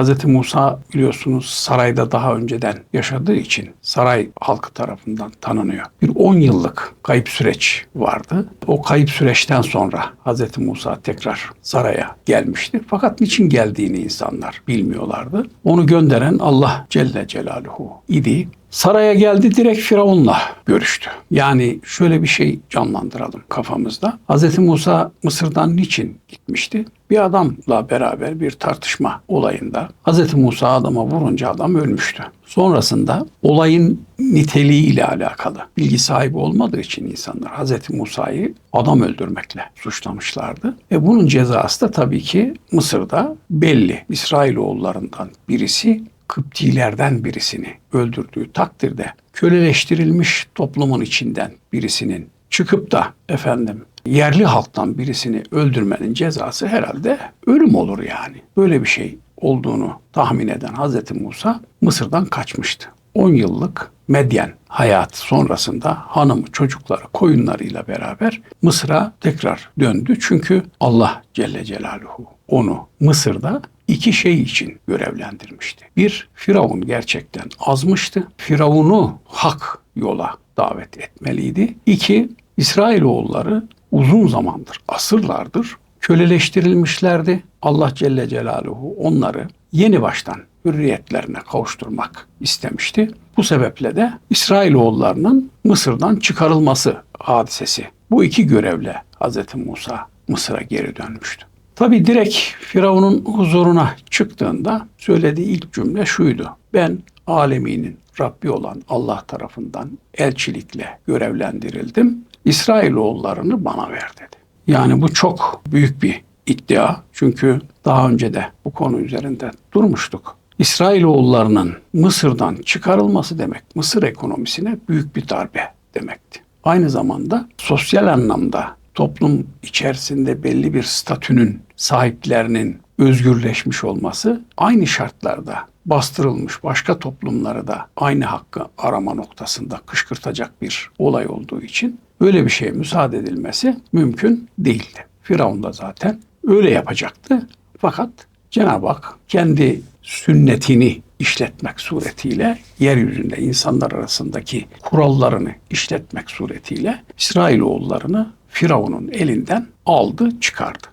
Hz. Musa biliyorsunuz sarayda daha önceden yaşadığı için saray halkı tarafından tanınıyor. Bir 10 yıllık kayıp süreç vardı. O kayıp süreçten sonra Hz. Musa tekrar saraya gelmişti. Fakat niçin geldiğini insanlar bilmiyorlardı. Onu gönderen Allah Celle Celaluhu idi. Saraya geldi direkt Firavun'la görüştü. Yani şöyle bir şey canlandıralım kafamızda. Hz. Musa Mısır'dan niçin gitmişti? Bir adamla beraber bir tartışma olayında Hz. Musa adama vurunca adam ölmüştü. Sonrasında olayın niteliği ile alakalı bilgi sahibi olmadığı için insanlar Hz. Musa'yı adam öldürmekle suçlamışlardı. Ve bunun cezası da tabii ki Mısır'da belli. İsrailoğullarından birisi Kıptilerden birisini öldürdüğü takdirde köleleştirilmiş toplumun içinden birisinin çıkıp da efendim yerli halktan birisini öldürmenin cezası herhalde ölüm olur yani. Böyle bir şey olduğunu tahmin eden Hz. Musa Mısır'dan kaçmıştı. 10 yıllık Medyen hayat sonrasında hanımı, çocukları, koyunlarıyla beraber Mısır'a tekrar döndü. Çünkü Allah Celle Celaluhu onu Mısır'da iki şey için görevlendirmişti. Bir, Firavun gerçekten azmıştı. Firavun'u hak yola davet etmeliydi. İki, İsrailoğulları uzun zamandır, asırlardır köleleştirilmişlerdi. Allah Celle Celaluhu onları yeni baştan hürriyetlerine kavuşturmak istemişti. Bu sebeple de İsrailoğullarının Mısır'dan çıkarılması hadisesi. Bu iki görevle Hz. Musa Mısır'a geri dönmüştü. Tabi direkt Firavun'un huzuruna çıktığında söylediği ilk cümle şuydu. Ben aleminin Rabbi olan Allah tarafından elçilikle görevlendirildim. İsrailoğullarını bana ver dedi. Yani bu çok büyük bir iddia. Çünkü daha önce de bu konu üzerinde durmuştuk. İsrailoğullarının Mısır'dan çıkarılması demek Mısır ekonomisine büyük bir darbe demekti. Aynı zamanda sosyal anlamda toplum içerisinde belli bir statünün sahiplerinin özgürleşmiş olması aynı şartlarda bastırılmış başka toplumları da aynı hakkı arama noktasında kışkırtacak bir olay olduğu için böyle bir şeye müsaade edilmesi mümkün değildi. Firavun da zaten öyle yapacaktı. Fakat Cenab-ı Hak kendi sünnetini işletmek suretiyle yeryüzünde insanlar arasındaki kurallarını işletmek suretiyle İsrailoğullarını Firavun'un elinden aldı çıkardı.